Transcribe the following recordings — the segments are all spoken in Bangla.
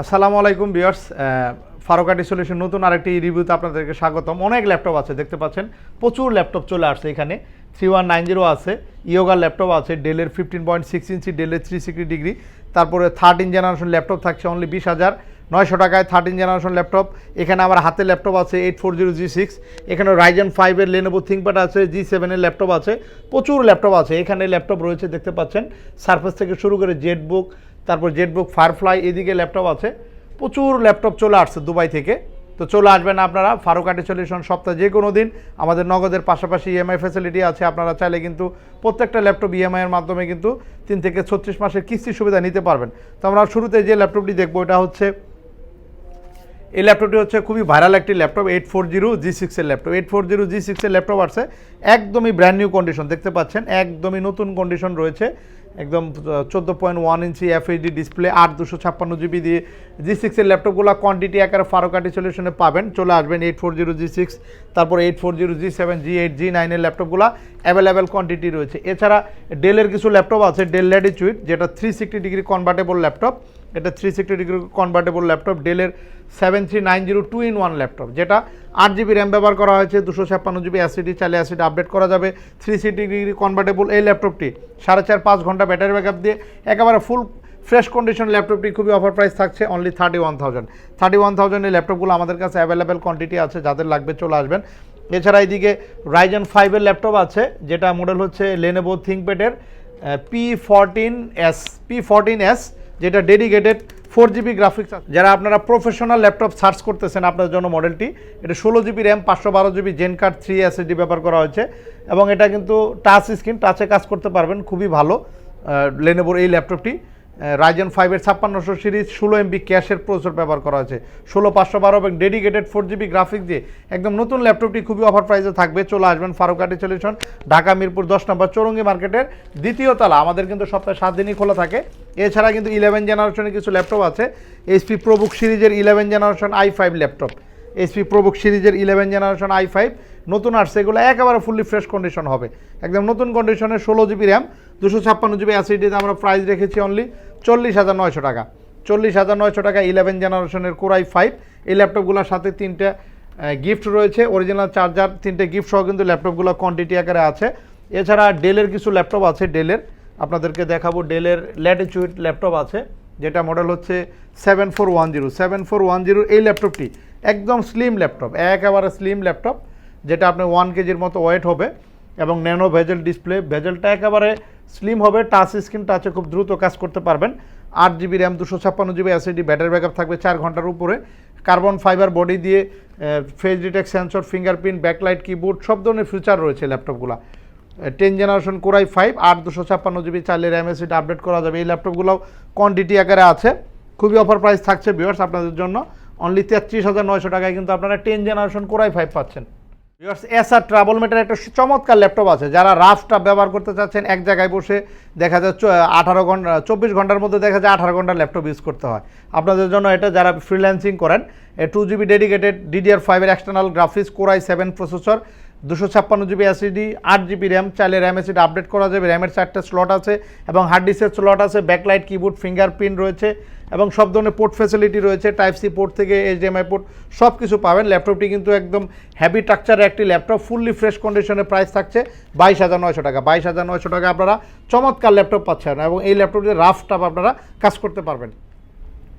আসসালামু আলাইকুম বিয়ার্স ফারুকাটি সলিউশন নতুন আরেকটি রিভিউতে আপনাদেরকে স্বাগতম। অনেক ল্যাপটপ আছে, দেখতে পাচ্ছেন, প্রচুর ল্যাপটপ চলে আসছে এখানে। থ্রি ওয়ান নাইন জিরো আছে ইয়োগার ল্যাপটপ আছে, ডেলের ফিফটিন পয়েন্ট সিক্স ইঞ্চি, ডেলের থ্রি সিক্সটি ডিগ্রি। তারপরে থার্টিন জেনারেশন ল্যাপটপ থাকছে অনলি বিশ হাজার নয়শো টাকায় থার্টিন জেনারেশন ল্যাপটপ। এখানে আমার হাতে ল্যাপটপ আছে eight four zero G six. এখানে রাইজেন ফাইভের লেনোভো থিঙ্কপ্যাড আছে জি সেভেনের ল্যাপটপ আছে, প্রচুর ল্যাপটপ আছে। এখানে ল্যাপটপ রয়েছে, দেখতে পাচ্ছেন। সার্ফেস থেকে শুরু করে জেটবুক তারপর জেটবুক ফায়ারফ্লাই এদিকে ল্যাপটপ আছে। প্রচুর ল্যাপটপ চলে আসছে দুবাই থেকে। তো চলে আসবেন আপনারা ফারুকাটি সলিউশন সপ্তাহে যে কোনো দিন। আমাদের নগদের পাশাপাশি ইএমআই ফ্যাসিলিটি আছে, আপনারা চাইলে কিন্তু প্রত্যেকটা ল্যাপটপ ইএমআইয়ের মাধ্যমে কিন্তু তিন থেকে ছত্রিশ মাসের কিস্তি সুবিধা নিতে পারবেন। তো আমরা শুরুতে যে ল্যাপটপটি দেখব এটা হচ্ছে এই ল্যাপটপটি হচ্ছে খুবই ভাইরাল একটি laptop eight four zero G সিক্সের laptop eight four zero G সিক্সের ল্যাপটপ আছে, একদমই ব্র্যান্ড নিউ কন্ডিশন দেখতে পাচ্ছেন, একদমই নতুন কন্ডিশন রয়েছে। একদম চোদ্দ point one inch FHD display আট দুশো ছাপ্পান্ন জিবি দিয়ে জি সিক্সের ল্যাপটপগুলো কোয়ান্টিটি আকারে ফারোকাটি সলিউশনে পাবেন। চলে আসবেন eight four zero G six তারপর eight four zero G seven G eight G নাইনের ল্যাপটপগুলো অ্যাভেলেবেল কোয়ান্টিটি রয়েছে। এছাড়া ডেলের কিছু ল্যাপটপ আছে ডেল ল্যাটিচুইট যেটা three sixty degree convertible laptop এটা three sixty degree convertible laptop ডেলের seven three nine zero two in one laptop যেটা আট জিবি র্যাম ব্যবহার করা হয়েছে, দুশো ছাপ্পান্ন জিবি অ্যাসিডি চালে অ্যাসিড আপডেট করা যাবে। থ্রি সিক্সটি ডিগ্রি কনভার্টেবল এই ল্যাপটপটি সাড়ে চার পাঁচ ঘণ্টা ব্যাটারি ব্যাকআপ দিয়ে, একেবারে ফুল ফ্রেশ কন্ডিশন ল্যাপটপটি খুবই অফার প্রাইস থাকছে only thirty one thousand thirty one thousand এই ল্যাপটপগুলো আমাদের কাছে অ্যাভেলেবেল কোয়ান্টিটি আছে, যাদের লাগবে চলে আসবেন। এছাড়া এইদিকে রাইজন ফাইভের ল্যাপটপ আছে, যেটা মডেল হচ্ছে Lenovo থিঙ্কপ্যাডের P fourteen S P fourteen S যেটা ডেডিকেটেড ফোর জিবি গ্রাফিক্স যারা আপনারা প্রফেশনাল ল্যাপটপ সার্চ করতেছেন আপনার জন্য মডেলটি এটা ষোলো জিবি র্যাম পাঁচশো বারো GB gen card three SSD ব্যবহার করা হয়েছে। এবং এটা কিন্তু টাচ স্ক্রিন টাচে কাজ করতে পারবেন, খুবই ভালো লেনেবোর এই ল্যাপটপটি রাইজেন ফাইভের ছাপ্পান্নশো সিরিজ, ষোলো এমবি ক্যাশের প্রচুর ব্যবহার করা হয়েছে। ষোলো পাঁচশো বারো এবং ডেডিকেটেড ফোর জিবি গ্রাফিক্স দিয়ে একদম নতুন ল্যাপটপটি খুবই অফার প্রাইসে থাকবে। চলে আসবেন ফারুকাটি সলিউশন ঢাকা, মিরপুর, দশ নম্বর চৌরঙ্গি মার্কেটের দ্বিতীয় তলা। আমাদের কিন্তু সপ্তাহে সাত দিনই খোলা থাকে। এছাড়া কিন্তু ইলেভেন জেনারেশনের কিছু ল্যাপটপ আছে। এইচপি প্রবুক সিরিজের eleven generation i five laptop HP ProBook সিরিজের ইলেভেন জেনারেশন আই ফাইভ নতুন আসছে এগুলো একেবারে ফুললি ফ্রেশ কন্ডিশন হবে। একদম নতুন কন্ডিশনের ষোলো জিবি র্যাম দুশো ছাপ্পান্ন জিবি অ্যাসিডিতে আমরা প্রাইস রেখেছি অনলি চল্লিশ হাজার নয়শো টাকা। চল্লিশ হাজার নয়শো টাকা ইলেভেন জেনারেশনের কোরাই ফাইভ এই ল্যাপটপগুলোর সাথে তিনটে গিফট রয়েছে অরিজিনাল চার্জার তিনটে গিফট সহ কিন্তু ল্যাপটপগুলো কোয়ান্টিটি আকারে আছে। এছাড়া ডেলের কিছু ল্যাপটপ আছে ডেলের আপনাদেরকে দেখাবো ডেলের ল্যাটিচুইড ল্যাপটপ আছে, যেটা মডেল হচ্ছে seven four one zero seven four one zero এই ল্যাপটপটি একদম স্লিম ল্যাপটপ একেবারে স্লিম ল্যাপটপ যেটা আপনার ওয়ান কেজির মতো ওয়েট হবে। এবং ন্যানো ভেজেল ডিসপ্লে। ভেজেলটা একেবারে স্লিম হবে টাচ স্ক্রিন টাচে খুব দ্রুত কাজ করতে পারবেন। আট জিবি র্যাম দুশো ছাপ্পান্ন জিবি অ্যাসিডি ব্যাটারি ব্যাকআপ থাকবে চার ঘণ্টার উপরে। কার্বন ফাইবার বডি দিয়ে face detect sensor fingerprint backlight keyboard সব ধরনের ফিচার রয়েছে ল্যাপটপগুলো টেন জেনারেশন কোরাই ফাইভ আট, দুশো ছাপ্পান্ন জিবি চাইলে র্যাম এসিড আপডেট করা যাবে। এই ল্যাপটপগুলোও কোয়ান্টিটি আকারে আছে। খুবই অফার প্রাইস থাকছে ভিউয়ার্স আপনাদের জন্য। অনলি তেত্রিশ হাজার নয়শো টাকায় কিন্তু আপনারা ten generation core i five পাচ্ছেন। এসআর ট্রাভেল মেটার একটা চমৎকার ল্যাপটপ আছে। যারা রাফটা ব্যবহার করতে চাচ্ছেন, এক জায়গায় বসে দেখা যায় আঠারো ঘণ্টা, চব্বিশ ঘণ্টার মধ্যে দেখা যায় আঠারো ঘণ্টা ল্যাপটপ ইউজ করতে হয়। আপনাদের জন্য এটা যারা ফ্রিল্যান্সিং করেন টু জিবি ডেডিকেটেড ডিডিআর ফাইভের external graphics core i seven processor দুশো ছাপ্পান্ন জিবি এসিডি আট জিবি র্যাম চাইলে র্যাম এসিডি আপডেট করা যাবে। র্যামের চারটে স্লট আছে এবং হার্ড ডিস্কের স্লট আছে ব্যাকলাইট কিবোর্ড ফিঙ্গারপ্রিন্ট রয়েছে এবং সব ধরনের পোর্ট ফ্যাসিলিটি রয়েছে টাইপ সি পোর্ট থেকে এইচডিএমআই পোর্ট সব কিছু পাবেন। ল্যাপটপটি কিন্তু একদম হ্যাভি স্ট্রাকচারের একটি ল্যাপটপ ফুললি ফ্রেশ কন্ডিশনে প্রাইস থাকছে বাইশ হাজার নয়শো টাকা। বাইশ হাজার নয়শো টাকা আপনারা চমৎকার ল্যাপটপ পাচ্ছেন এবং এই ল্যাপটপটিতে রাফ টাপ আপনারা কাজ করতে পারবেন।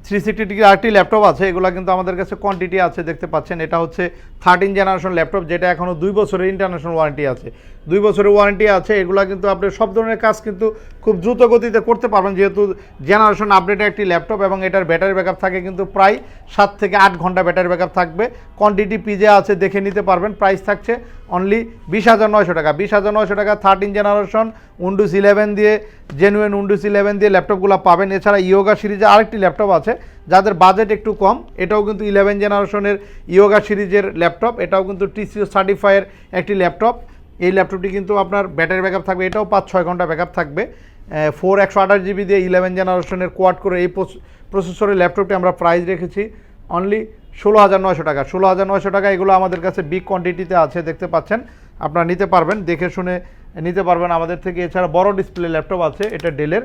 থ্রি সিক্সটি ডিগ্রি আরেকটি ল্যাপটপ আছে, এগুলো কিন্তু আমাদের কাছে কোয়ান্টিটি আছে, দেখতে পাচ্ছেন। এটা হচ্ছে থার্টিন জেনারেশন ল্যাপটপ যেটা এখনও দুই বছরের ইন্টারন্যাশনাল ওয়ারেন্টি আছে। দুই বছরের ওয়ারেন্টি আছে, এগুলো কিন্তু আপনি সব ধরনের কাজ কিন্তু খুব দ্রুত গতিতে করতে পারবেন, যেহেতু জেনারেশন আপডেটের একটি ল্যাপটপ এবং এটার ব্যাটারি ব্যাকআপ থাকে কিন্তু প্রায় সাত থেকে আট ঘণ্টা ব্যাটারি ব্যাকআপ থাকবে। কোয়ান্টিটি পিজে আছে, দেখে নিতে পারবেন প্রাইস থাকছে অনলি বিশ হাজার নয়শো টাকা। বিশ হাজার নয়শো টাকা থার্টিন জেনারেশন উন্ডুস ইলেভেন দিয়ে জেনুয়েন উন্ডুস ইলেভেন দিয়ে ল্যাপটপগুলো পাবেন। এছাড়া ইয়োগা সিরিজে আরেকটি ল্যাপটপ আছে, যাদের বাজেট একটু কম। এটাও কিন্তু ইলেভেন জেনারেশনের ইয়োগা সিরিজের ল্যাপটপ এটাও কিন্তু টিসিও সার্টিফাইয়ের একটি ল্যাপটপ এই ল্যাপটপটি কিন্তু আপনার ব্যাটারি ব্যাকআপ থাকবে, এটাও পাঁচ ছয় ঘণ্টা ব্যাকআপ থাকবে। ফোর একশো আঠাশ জিবি দিয়ে ইলেভেন জেনারেশনের কোয়াড করে এই প্রসেসরের ল্যাপটপটি আমরা প্রাইস রেখেছি। অনলি ষোলো হাজার নয়শো টাকা। ষোলো হাজার নয়শো টাকা এগুলো আমাদের কাছে বিগ কোয়ান্টিটিতে আছে, দেখতে পাচ্ছেন। আপনারা নিতে পারবেন, দেখে শুনে নিতে পারবেন আমাদের থেকে। এছাড়া বড় ডিসপ্লে ল্যাপটপ আছে, এটা ডেলের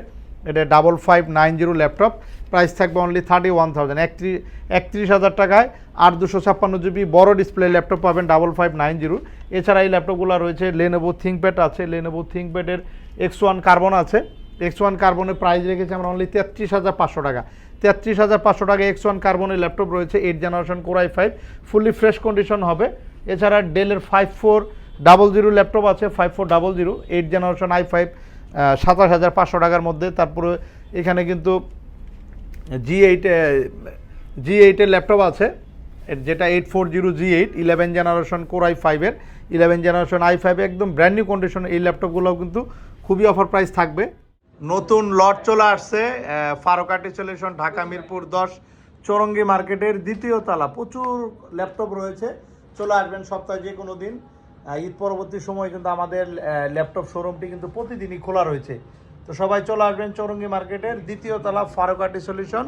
এটা double five nine zero laptop price থাকবে অনলি থার্টি ওয়ান থাউজেন্ড একত্রিশ একত্রিশ হাজার টাকায় আর দুশো ছাপ্পান্ন জিবি বড় ডিসপ্লে ল্যাপটপ পাবেন ডাবল ফাইভ নাইন জিরো এছাড়া এই ল্যাপটপগুলো রয়েছে লেনোভো থিঙ্কপ্যাড আছে। লেনোভো থিঙ্কপ্যাডের এক্স ওয়ান কার্বন আছে। এক্স ওয়ান কার্বনের প্রাইস রেখেছি আমরা অনলি তেত্রিশ হাজার পাঁচশো টাকা। তেত্রিশ হাজার পাঁচশো টাকা এক্স ওয়ান কার্বনের ল্যাপটপ রয়েছে eight generation core i five fully fresh condition হবে। এছাড়া ডেলের five four double zero laptop আছে five four double zero eight generation i five সাতাশ হাজার পাঁচশো টাকার মধ্যে। তারপরে এখানে কিন্তু জি এইট জি এইটের ল্যাপটপ আছে যেটা eight four zero G eight eleven generation core i ফাইভের ইলেভেন জেনারেশন আই ফাইভ একদম ব্র্যান্ড নিউ কন্ডিশন এই ল্যাপটপগুলোও কিন্তু খুবই অফার প্রাইস থাকবে। নতুন লট চলে আসছে ফারোকাটি সলিউশন ঢাকা মিরপুর দশ, চৌরঙ্গি মার্কেটের দ্বিতীয় তলা। প্রচুর ল্যাপটপ রয়েছে, চলে আসবেন সপ্তাহে যে কোনো দিন। ঈদ পরবর্তী সময় কিন্তু আমাদের ল্যাপটপ শোরুমটি কিন্তু প্রতিদিনই খোলা রয়েছে। তো সবাই চলে আসবেন চৌরঙ্গি মার্কেটের দ্বিতীয় তলা ফারোকাটি সলিউশন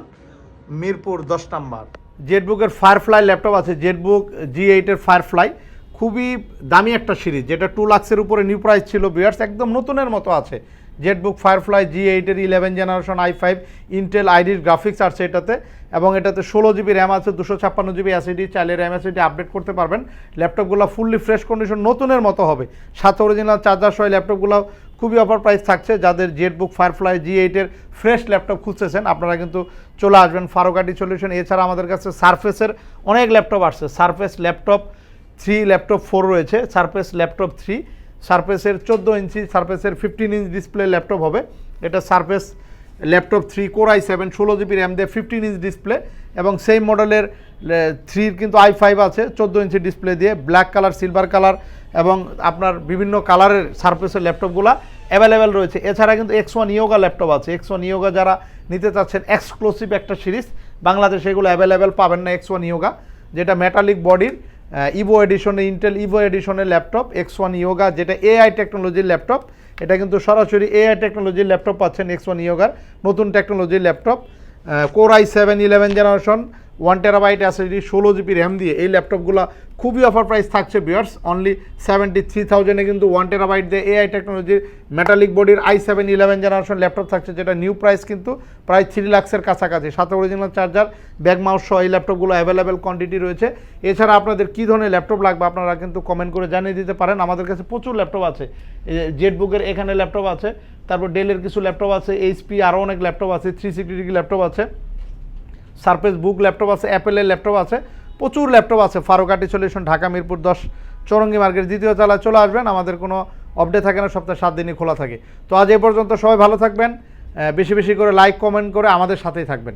মিরপুর দশ নাম্বার। জেটবুকের ফায়ারফ্লাই ল্যাপটপ আছে, জেটবুক জি এইটের ফায়ারফ্লাই। খুবই দামি একটা সিরিজ, যেটা টু লাক্সের উপরে নিউ প্রাইস ছিল, বিয়ার্স একদম নতুনের মতো আছে। জেটবুক ফায়ারফ্লাই জি এইটের eleven generation i five Intel আইডির গ্রাফিক্স আছে এটাতে এবং এটাতে ষোলো জিবি র্যাম আছে, দুশো ছাপ্পান্ন জিবি অ্যাসিডি চাইলে র্যাম অ্যাসিডি আপডেট করতে পারবেন। ল্যাপটপগুলো ফুললি ফ্রেশ কন্ডিশন নতুনের মতো হবে। সাথে অরিজিনাল চার্জার সহ ল্যাপটপগুলো খুবই অফার প্রাইস থাকছে। যাদের জেটবুক ফায়ারফ্লাই জি এইটের ফ্রেশ ল্যাপটপ খুঁজতেছেন, আপনারা কিন্তু চলে আসবেন ফারোকাটি সলিউশন এছাড়া আমাদের কাছে সারফেসের অনেক ল্যাপটপ আসছে। Surface laptop three laptop four রয়েছে। সারফেস ল্যাপটপ থ্রি সারফেসের চোদ্দ ইঞ্চি, সারফেসের ফিফটিন ইঞ্চ ডিসপ্লে ল্যাপটপ হবে। এটা Surface laptop three core i seven ষোলো জিবি র্যাম দিয়ে ফিফটিন ইঞ্চ ডিসপ্লে এবং সেই মডেলের থ্রির কিন্তু আই ফাইভ আছে, চোদ্দ ইঞ্চি ডিসপ্লে দিয়ে ব্ল্যাক কালার সিলভার কালার এবং আপনার বিভিন্ন কালারের সারফেসের ল্যাপটপগুলো অ্যাভেলেবেল রয়েছে। এছাড়া কিন্তু এক্স ওয়ান ইয়োগা ল্যাপটপ আছে। এক্স ওয়ান ইয়োগা যারা নিতে চাচ্ছেন এক্সক্লুসিভ একটা সিরিজ বাংলাদেশে এগুলো অ্যাভেলেবেল পাবেন না এক্স ওয়ান ইয়োগা যেটা মেটালিক বডির ইভো এডিশনের ইন্টেল ইভো এডিশনের ল্যাপটপ এক্স ওয়ান ইয়োগা যেটা এআই টেকনোলজির ল্যাপটপ এটা কিন্তু সরাসরি এআই টেকনোলজির ল্যাপটপ পাচ্ছেন এক্স ওয়ান ইয়োগার নতুন টেকনোলজির laptop core i seven eleven generation one terabyte SSD ষোলো জিবি র্যাম দিয়ে এই ল্যাপটপগুলো খুবই অফার প্রাইস থাকছে বিয়ার্স অনলি সেভেন্টি থ্রি থাউজেন্ডে কিন্তু ওয়ান টেরাবাইট দিয়ে এআই টেকনোলজির মেটালিক বডির i seven eleven generation laptop থাকছে, যেটা নিউ প্রাইস কিন্তু প্রায় থ্রি লাক্সের কাছাকাছি। সাথে অরিজিনাল চার্জার ব্যাগ মাউস সহ এই ল্যাপটপগুলো অ্যাভেলেবেল কোয়ান্টিটি রয়েছে। এছাড়া আপনাদের কী ধরনের ল্যাপটপ লাগবে আপনারা কিন্তু কমেন্ট করে জানিয়ে দিতে পারেন। আমাদের কাছে প্রচুর ল্যাপটপ আছে। জেটবুকের এখানে ল্যাপটপ আছে, তারপর ডেলের কিছু ল্যাপটপ আছে এইচপি আরও অনেক ল্যাপটপ আছে থ্রি সিক্সটি ডিগ্রি ল্যাপটপ আছে। সারফেস বুক ল্যাপটপ আছে অ্যাপেলের ল্যাপটপ আছে, প্রচুর ল্যাপটপ আছে। ফারুকাটি সলিউশন ঢাকা মিরপুর দশ চৌরঙ্গি মার্কেট দ্বিতীয় তলায় চলে আসবেন। আমাদের কোনো অপডেট থাকে না, সপ্তাহে সাত দিনই খোলা থাকে। তো আজ এ পর্যন্ত সবাই ভালো থাকবেন। বেশি বেশি করে লাইক কমেন্ট করে আমাদের সাথেই থাকবেন।